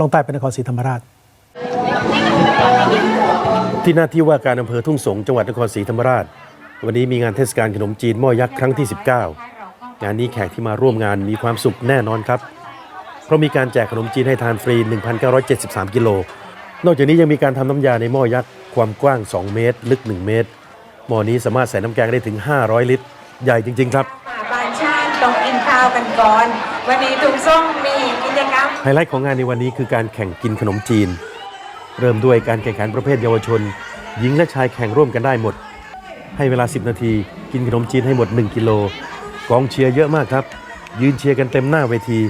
ลงใต้เป็นนครศรีธรรมราช ที่หน้าที่ว่าการอำเภอทุ่งสงจังหวัดนครศรีธรรมราช วันนี้มีงานเทศกาลขนมจีนหม้อยักษ์ครั้งที่ 19 งานนี้แขกที่มาร่วมงานมีความสุขแน่นอนครับ เพราะมีการแจกขนมจีนให้ทานฟรี 1,973 กิโล นอกจากนี้ยังมีการทำน้ำยาในหม้อยักษ์ความกว้าง 2 เมตร ลึก 1 เมตร หม้อนี้สามารถใส่น้ำแกงได้ถึง 500 ลิตร ใหญ่จริง ๆ ครับบานชาติต้องกินข้าวกันก่อน วันนี้ถุงส้มมีกิจกรรมไฮไลท์ของงานในวันนี้คือการแข่งกินขนมจีน เริ่มด้วยการแข่งขันประเภทเยาวชน หญิงและชายแข่งร่วมกันได้หมด ให้เวลา 10 นาที กินขนมจีนให้หมด 1 กิโล กองเชียร์เยอะมากครับ ยืนเชียร์กันเต็มหน้าเวที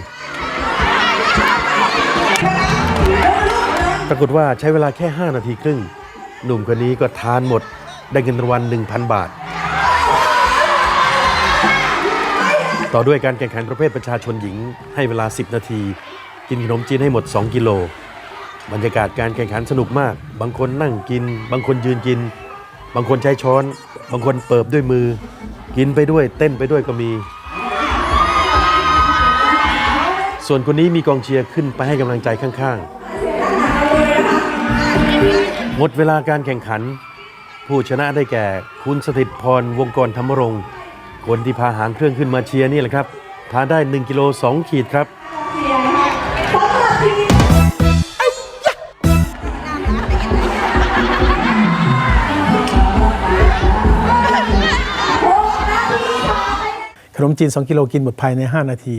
ปรากฏว่าใช้เวลาแค่ 5 นาทีครึ่ง หนุ่มคนนี้ก็ทานหมด ได้เงินรางวัล1,000 บาท ต่อด้วยการแข่งขันประเภทประชาชนหญิงให้เวลา 10 นาที กินขนมจีนให้หมด 2 กิโล บรรยากาศการแข่งขันสนุกมาก บางคนนั่งกิน บางคนยืนกิน บางคนใช้ช้อน บางคนเปิบด้วยมือ กินไปด้วยเต้นไปด้วยก็มี ส่วนคนนี้มีกองเชียร์ขึ้นไปให้กำลังใจข้างๆ หมดเวลาการแข่งขัน ผู้ชนะได้แก่ คุณสถิตพรวงกรธรรมรงค์ คนที่พาหางเครื่องขึ้นมาเชียร์นี่แหละครับทานได้ 1กิโล2ขีดครับขนมจีน 2 กิโลกินหมดภายใน 5 นาที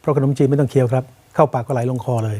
เพราะขนมจีนไม่ต้องเคี้ยวครับ เข้าปากก็ไหลลงคอเลย